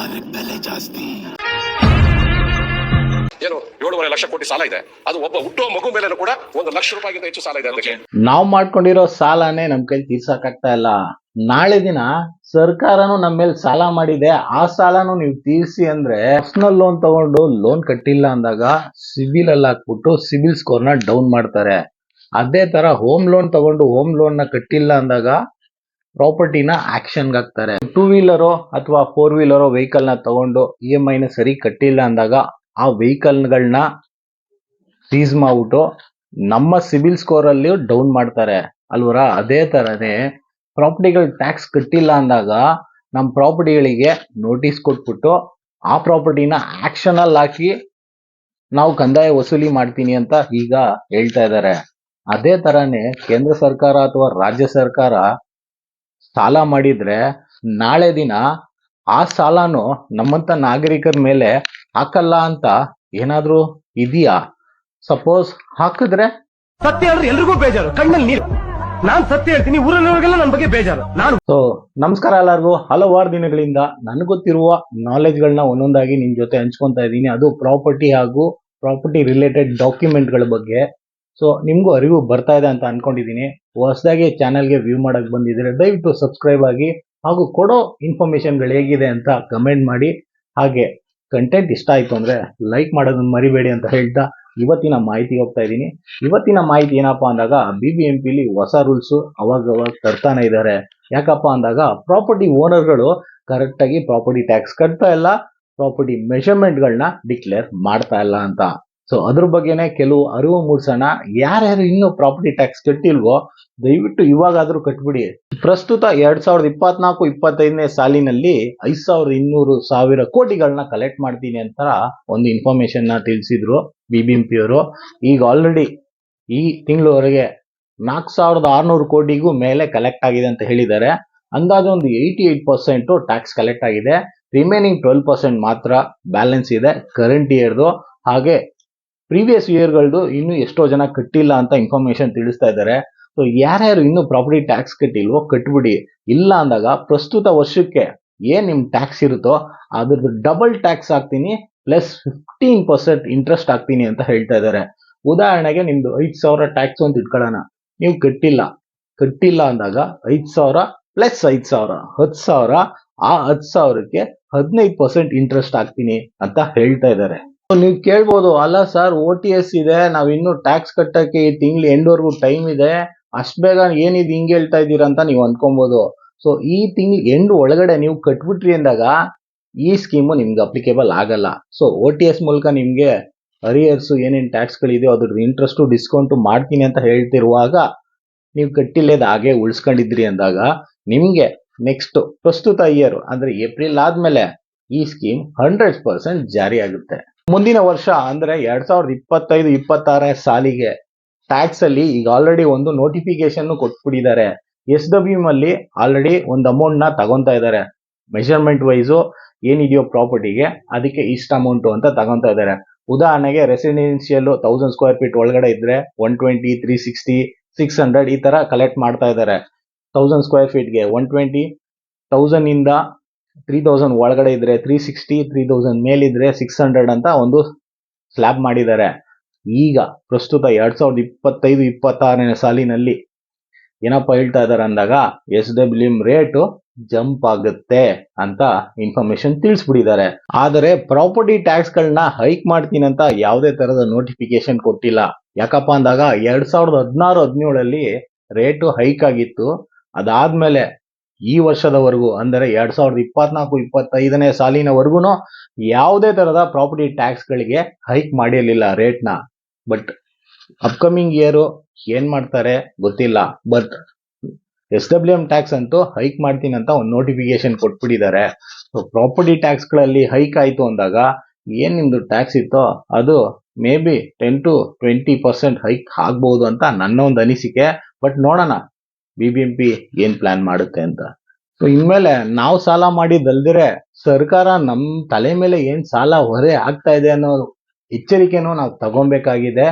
ಬಂಗಾರ ಬೆಲೆ ಜಾಸ್ತಿ. ಏನು ಏಳುವರೆ ಲಕ್ಷ ಕೋಟಿ ಸಾಲ ಇದೆ. ಅದು ಒಬ್ಬ ಹುಟ್ಟುವ ಮಗು ಮೇಲೆ ಕೂಡ ಒಂದು ಲಕ್ಷ ರೂಪಾಯಿಗಿಂತ ಹೆಚ್ಚು ಸಾಲ ಇದೆ ಅದಕ್ಕೆ. ನಾವ್ ಮಾಡ್ಕೊಂಡಿರೋ ಸಾಲನೇ ನಮ್ ಕೈ ತೀರ್ಸಕ್ಕಾಗ್ತಾ ಇಲ್ಲ. ನಾಳೆ ದಿನ ಸರ್ಕಾರನು ನಮ್ಮ ಮೇಲೆ ಸಾಲ ಮಾಡಿದೆ. ಆ ಸಾಲನು ನೀವು ತೀರ್ಸಿ ಅಂದ್ರೆ ಪರ್ಸನಲ್ ಲೋನ್ ತಗೊಂಡು ಲೋನ್ ಕಟ್ಟಿಲ್ಲ ಅಂದಾಗ ಸಿವಿಲ್ ಅಲ್ಲಿ ಹಾಕ್ಬಿಟ್ಟು ಸಿಬಿಲ್ ಸ್ಕೋರ್ನ ಡೌನ್ ಮಾಡ್ತಾರೆ. ಅದೇ ತರ ಹೋಮ್ ಲೋನ್ ತಗೊಂಡು ಹೋಮ್ ಲೋನ್ನ ಕಟ್ಟಿಲ್ಲ ಅಂದಾಗ ಪ್ರಾಪರ್ಟಿನ ಆಕ್ಷನ್ಗೆ ಹಾಕ್ತಾರೆ. ಟೂ ವೀಲರೋ ಅಥವಾ ಫೋರ್ ವೀಲರೋ ವೆಹಿಕಲ್ನ ತಗೊಂಡು ಇ ಎಂ ಐನ ಸರಿ ಕಟ್ಟಿಲ್ಲ ಅಂದಾಗ ಆ ವೆಹಿಕಲ್ಗಳನ್ನ ಸೀಸ್ ಮಾಡ್ಬಿಟ್ಟು ನಮ್ಮ ಸಿಬಿಲ್ ಸ್ಕೋರ್ ಅಲ್ಲಿ ಡೌನ್ ಮಾಡ್ತಾರೆ. ಅಲ್ವರ? ಅದೇ ತರನೇ ಪ್ರಾಪರ್ಟಿಗಳು ಟ್ಯಾಕ್ಸ್ ಕಟ್ಟಿಲ್ಲ ಅಂದಾಗ ನಮ್ಮ ಪ್ರಾಪರ್ಟಿಗಳಿಗೆ ನೋಟಿಸ್ ಕೊಟ್ಬಿಟ್ಟು ಆ ಪ್ರಾಪರ್ಟಿನ ಆಕ್ಷನ್ ಅಲ್ಲಿ ಹಾಕಿ ನಾವು ಕಂದಾಯ ವಸೂಲಿ ಮಾಡ್ತೀನಿ ಅಂತ ಈಗ ಹೇಳ್ತಾ ಇದ್ದಾರೆ ಅದೇ ತರನೇ ಕೇಂದ್ರ ಸರ್ಕಾರ ಅಥವಾ ರಾಜ್ಯ ಸರ್ಕಾರ ಸಾಲ ಮಾಡಿದ್ರೆ ನಾಳೆ ದಿನ ಆ ಸಾಲನು ನಮ್ಮಂತ ನಾಗರಿಕರ ಮೇಲೆ ಹಾಕಲ್ಲ ಅಂತ ಏನಾದ್ರೂ ಇದೆಯಾ? ಸಪೋಸ್ ಹಾಕಿದ್ರೆ? ಸತ್ಯ ಹೇಳಿದ್ರೆ ಎಲ್ರಿಗೂ ಬೇಜಾರು. ಕಣ್ಣಲ್ಲಿ ನೀರು. ನಾನ್ ಸತ್ಯ ಹೇಳ್ತೀನಿ ಊರಲ್ಲಿರೋರಿಗೆಲ್ಲ ನನ್ನ ಬಗ್ಗೆ ಬೇಜಾರು. ನಾನು ಸೊ ನಮಸ್ಕಾರ ಎಲ್ಲರಿಗೂ. ಹಲವಾರು ದಿನಗಳಿಂದ ನನಗೆ ಗೊತ್ತಿರುವ ನಾಲೆಜ್ಗಳನ್ನ ಒಂದೊಂದಾಗಿ ನಿಮ್ ಜೊತೆ ಹಂಚ್ಕೊಂತ ಇದ್ದೀನಿ. ಅದು ಪ್ರಾಪರ್ಟಿ ಹಾಗೂ ಪ್ರಾಪರ್ಟಿ ರಿಲೇಟೆಡ್ ಡಾಕ್ಯುಮೆಂಟ್ಗಳ ಬಗ್ಗೆ. ಸೊ ನಿಮಗೂ ಅರಿವು ಬರ್ತಾ ಇದೆ ಅಂತ ಅನ್ಕೊಂಡಿದ್ದೀನಿ ಹೊಸದಾಗಿ ಚಾನಲ್ಗೆ ವ್ಯೂ ಮಾಡೋಕ್ಕೆ ಬಂದಿದ್ರೆ ದಯವಿಟ್ಟು ಸಬ್ಸ್ಕ್ರೈಬ್ ಆಗಿ ಹಾಗೂ ಕೊಡೋ ಇನ್ಫಾರ್ಮೇಷನ್ಗಳು ಹೇಗಿದೆ ಅಂತ ಕಮೆಂಟ್ ಮಾಡಿ. ಹಾಗೆ ಕಂಟೆಂಟ್ ಇಷ್ಟ ಆಯಿತು ಅಂದರೆ ಲೈಕ್ ಮಾಡೋದನ್ನ ಮರಿಬೇಡಿ ಅಂತ ಹೇಳ್ತಾ ಇವತ್ತಿನ ಮಾಹಿತಿ ಹೋಗ್ತಾ ಇದ್ದೀನಿ. ಇವತ್ತಿನ ಮಾಹಿತಿ ಏನಪ್ಪಾ ಅಂದಾಗ ಬಿ ಬಿ ಎಂ ಪಿಲಿ ಹೊಸ ರೂಲ್ಸು ಅವಾಗ ಅವಾಗ ತರ್ತಾನೆ ಇದ್ದಾರೆ. ಯಾಕಪ್ಪ ಅಂದಾಗ ಪ್ರಾಪರ್ಟಿ ಓನರ್ಗಳು ಕರೆಕ್ಟಾಗಿ ಪ್ರಾಪರ್ಟಿ ಟ್ಯಾಕ್ಸ್ ಕಟ್ತಾ ಇಲ್ಲ ಪ್ರಾಪರ್ಟಿ ಮೆಷರ್ಮೆಂಟ್ಗಳನ್ನ ಡಿಕ್ಲೇರ್ ಮಾಡ್ತಾ ಇಲ್ಲ ಅಂತ. ಸೊ ಅದ್ರ ಬಗ್ಗೆನೇ ಕೆಲವು ಅರಿವು ಮೂಡಿಸೋಣ. ಯಾರ್ಯಾರು ಇನ್ನೂ ಪ್ರಾಪರ್ಟಿ ಟ್ಯಾಕ್ಸ್ ಕಟ್ಟಿಲ್ವೋ, ದಯವಿಟ್ಟು ಇವಾಗಾದ್ರೂ ಕಟ್ಬಿಡಿ. ಪ್ರಸ್ತುತ ಎರಡ್ ಸಾವಿರದ ಇಪ್ಪತ್ನಾಲ್ಕು, ಇಪ್ಪತ್ತೈದನೇ ಸಾಲಿನಲ್ಲಿ ಐದ್ ಸಾವಿರದ ಇನ್ನೂರು ಸಾವಿರ ಕೋಟಿಗಳನ್ನ ಕಲೆಕ್ಟ್ ಮಾಡ್ತೀನಿ ಅಂತ ಒಂದು ಇನ್ಫಾರ್ಮೇಶನ್ನ ತಿಳಿಸಿದ್ರು ಬಿಬಿಎಂಪಿ ಅವರು. ಈಗ ಆಲ್ರೆಡಿ ಈ ತಿಂಗಳವರೆಗೆ ನಾಲ್ಕು ಸಾವಿರದ ಆರ್ನೂರು ಕೋಟಿಗೂ ಮೇಲೆ ಕಲೆಕ್ಟ್ ಆಗಿದೆ ಅಂತ ಹೇಳಿದ್ದಾರೆ. ಅಂದಾಜು ಒಂದು eighty eight percent tax collect ಆಗಿದೆ. ರಿಮೈನಿಂಗ್ ಟ್ವೆಲ್ ಪರ್ಸೆಂಟ್ ಮಾತ್ರ ಬ್ಯಾಲೆನ್ಸ್ ಇದೆ ಕರೆಂಟ್ ಇಯರ್ದು ಹಾಗೆ ಪ್ರೀವಿಯಸ್ ಇಯರ್ಗಳದ್ದು ಇನ್ನೂ ಎಷ್ಟೋ ಜನ ಕಟ್ಟಿಲ್ಲ ಅಂತ ಇನ್ಫಾರ್ಮೇಶನ್ ತಿಳಿಸ್ತಾ ಇದ್ದಾರೆ. ಸೊ ಯಾರ್ಯಾರು ಇನ್ನೂ ಪ್ರಾಪರ್ಟಿ ಟ್ಯಾಕ್ಸ್ ಕಟ್ಟಿಲ್ವೋ ಕಟ್ಬಿಡಿ. ಇಲ್ಲ ಅಂದಾಗ ಪ್ರಸ್ತುತ ವರ್ಷಕ್ಕೆ ಏನ್ ನಿಮ್ ಟ್ಯಾಕ್ಸ್ ಇರುತ್ತೋ ಅದ್ರದ್ದು ಡಬಲ್ ಟ್ಯಾಕ್ಸ್ ಹಾಕ್ತೀನಿ ಪ್ಲಸ್ ಫಿಫ್ಟೀನ್ ಪರ್ಸೆಂಟ್ ಇಂಟ್ರೆಸ್ಟ್ ಹಾಕ್ತೀನಿ ಅಂತ ಹೇಳ್ತಾ ಇದ್ದಾರೆ. ಉದಾಹರಣೆಗೆ ನಿಮ್ದು ಐದ್ ಸಾವಿರ ಟ್ಯಾಕ್ಸ್ ಅಂತ ಇಟ್ಕೊಳ್ಳೋಣ. ನೀವು ಕಟ್ಟಿಲ್ಲ. ಕಟ್ಟಿಲ್ಲ ಅಂದಾಗ ಐದ್ ಸಾವಿರ ಪ್ಲಸ್ ಐದ್ ಸಾವಿರ. ಹತ್ತು ಸಾವಿರ, ಆ ಹತ್ತು ಸಾವಿರಕ್ಕೆ ಹದಿನೈದು ಪರ್ಸೆಂಟ್ ಇಂಟ್ರೆಸ್ಟ್ ಹಾಕ್ತೀನಿ ಅಂತ ಹೇಳ್ತಾ ಇದ್ದಾರೆ. ನೀವು ಕೇಳ್ಬೋದು, ಅಲ್ಲ ಸರ್ ಓ ಟಿ ಎಸ್ ಇದೆ, ನಾವು ಇನ್ನು ಟ್ಯಾಕ್ಸ್ ಕಟ್ಟಕ್ಕೆ ಈ ತಿಂಗಳು ಎಂಡ್ವರೆಗೂ ಟೈಮ್ ಇದೆ, ಅಷ್ಟು ಬೇಗ ಏನಿದು ಹಿಂಗೆ ಹೇಳ್ತಾ ಇದ್ದೀರಾ ಅಂತ ನೀವು ಅನ್ಕೊಬೋದು. ಸೊ ಈ ತಿಂಗಳು ಎಂಡ್ ಒಳಗಡೆ ನೀವು ಕಟ್ಬಿಟ್ರಿ ಅಂದಾಗ, ಈ ಸ್ಕೀಮು ನಿಮ್ಗೆ ಅಪ್ಲಿಕೇಬಲ್ ಆಗಲ್ಲ. ಸೊ ಓ ಟಿ ಎಸ್ ಮೂಲಕ ನಿಮಗೆ ಅರಿಯರ್ಸು ಏನೇನು ಟ್ಯಾಕ್ಸ್ಗಳಿದೆಯೋ ಅದ್ರದ್ದು ಇಂಟ್ರೆಸ್ಟ್ ಡಿಸ್ಕೌಂಟ್ ಮಾಡ್ತೀನಿ ಅಂತ ಹೇಳ್ತಿರುವಾಗ, ನೀವು ಕಟ್ಟಿಲ್ಲದ ಹಾಗೆ ಉಳಿಸ್ಕೊಂಡಿದ್ರಿ ಅಂದಾಗ, ನಿಮಗೆ ನೆಕ್ಸ್ಟ್ ಪ್ರಸ್ತುತ ಇಯರ್ ಅಂದರೆ ಏಪ್ರಿಲ್ ಆದಮೇಲೆ ಈ ಸ್ಕೀಮ್ ಹಂಡ್ರೆಡ್ ಪರ್ಸೆಂಟ್ ಜಾರಿ ಆಗುತ್ತೆ. ಮುಂದಿನ ವರ್ಷ ಅಂದ್ರೆ ಎರಡ್ ಸಾವಿರದ ಇಪ್ಪತ್ತೈದು, ಇಪ್ಪತ್ತಾರನೇ ಸಾಲಿಗೆ ಟ್ಯಾಕ್ಸ್ ಅಲ್ಲಿ ಈಗ ಆಲ್ರೆಡಿ ಒಂದು ನೋಟಿಫಿಕೇಶನ್ ಕೊಟ್ಬಿಟ್ಟಿದ್ದಾರೆ. ಎಸ್ ಡಬ್ಲ್ಯೂ ಅಲ್ಲಿ ಆಲ್ರೆಡಿ ಒಂದು ಅಮೌಂಟ್ನ ತಗೊಂತಾ ಇದ್ದಾರೆ. ಮೆಷರ್ಮೆಂಟ್ ವೈಸು ಏನಿದೆಯೋ ಪ್ರಾಪರ್ಟಿಗೆ ಅದಕ್ಕೆ ಇಷ್ಟ ಅಮೌಂಟ್ ಅಂತ ತಗೊಂತಾ ಇದ್ದಾರೆ. ಉದಾಹರಣೆಗೆ ರೆಸಿಡೆನ್ಷಿಯಲ್ ತೌಸಂಡ್ ಸ್ಕ್ವೇರ್ ಫೀಟ್ ಒಳಗಡೆ ಇದ್ರೆ one twenty three sixty six hundred ಈ ತರ ಕಲೆಕ್ಟ್ ಮಾಡ್ತಾ ಇದ್ದಾರೆ. ತೌಸಂಡ್ ಸ್ಕ್ವೇರ್ ಫೀಟ್ಗೆ ಒನ್ ಟ್ವೆಂಟಿ ತೌಸಂಡ್ ಇಂದ ತ್ರೀ ತೌಸಂಡ್ ಒಳಗಡೆ ಇದ್ರೆ ತ್ರೀ ಸಿಕ್ಸ್ಟಿ ತ್ರೀ ತೌಸಂಡ್ ಮೇಲಿದ್ರೆ ಸಿಕ್ಸ್ ಹಂಡ್ರೆಡ್ ಅಂತ ಒಂದು ಸ್ಲ್ಯಾಬ್ ಮಾಡಿದ್ದಾರೆ. ಈಗ ಪ್ರಸ್ತುತ ಎರಡ್ ಸಾವಿರದ ಇಪ್ಪತ್ತೈದು, ಇಪ್ಪತ್ತಾರನೇ ಸಾಲಿನಲ್ಲಿ ಏನಪ್ಪ ಹೇಳ್ತಾ ಇದಾರೆ ಅಂದಾಗ ಎಸ್ ಡಬ್ಲ್ಯೂ ರೇಟು ಜಂಪ್ ಆಗುತ್ತೆ ಅಂತ ಇನ್ಫಾರ್ಮೇಶನ್ ತಿಳಿಸ್ಬಿಟ್ಟಿದ್ದಾರೆ. ಆದರೆ ಪ್ರಾಪರ್ಟಿ ಟ್ಯಾಕ್ಸ್ ಗಳನ್ನ ಹೈಕ್ ಮಾಡ್ತೀನಿ ಅಂತ ಯಾವುದೇ ತರದ ನೋಟಿಫಿಕೇಶನ್ ಕೊಟ್ಟಿಲ್ಲ. ಯಾಕಪ್ಪ ಅಂದಾಗ ಎರಡ್ ಸಾವಿರದ ಹದಿನಾರು, ಹದಿನೇಳಲ್ಲಿ ರೇಟು ಹೈಕ್ ಆಗಿತ್ತು. ಅದಾದ್ಮೇಲೆ ಈ ವರ್ಷದವರೆಗೂ, ಅಂದರೆ ಎರಡ್ ಸಾವಿರದ ಇಪ್ಪತ್ನಾಲ್ಕು, ಇಪ್ಪತ್ತೈದನೇ ಸಾಲಿನವರೆಗೂ ಯಾವುದೇ ತರಹದ ಪ್ರಾಪರ್ಟಿ ಟ್ಯಾಕ್ಸ್ ಗಳಿಗೆ ಹೈಕ್ ಮಾಡಿರ್ಲಿಲ್ಲ ರೇಟ್ನ. ಬಟ್, ಅಪ್ಕಮಿಂಗ್ ಇಯರ್ ಏನ್ ಮಾಡ್ತಾರೆ ಗೊತ್ತಿಲ್ಲ. But, S W M tax ಅಂತೂ ಹೈಕ್ ಮಾಡ್ತೀನಿ ಅಂತ ಒಂದು ನೋಟಿಫಿಕೇಶನ್ ಕೊಟ್ಬಿಟ್ಟಿದ್ದಾರೆ. ಪ್ರಾಪರ್ಟಿ ಟ್ಯಾಕ್ಸ್ಗಳಲ್ಲಿ ಹೈಕ್ ಆಯ್ತು ಅಂದಾಗ ಏನು ನಿಮ್ದು ಟ್ಯಾಕ್ಸ್ ಇತ್ತೋ ಅದು may be ten to twenty percent hike ಆಗ್ಬಹುದು ಅಂತ ನನ್ನ ಒಂದು ಅನಿಸಿಕೆ. ಬಟ್ ನೋಡೋಣ, ಬಿ ಬಿ ಎಂ ಪಿ ಏನ್ ಪ್ಲಾನ್ ಮಾಡುತ್ತೆ ಅಂತ. ಸೊ ಇನ್ಮೇಲೆ ನಾವು ಸಾಲ ಮಾಡಿದಲ್ದಿರೆ ಸರ್ಕಾರ ನಮ್ ತಲೆ ಮೇಲೆ ಏನ್ ಸಾಲ ಹೊರೆ ಆಗ್ತಾ ಇದೆ ಅನ್ನೋ ಎಚ್ಚರಿಕೆನೂ ನಾವು ತಗೊಬೇಕಾಗಿದೆ.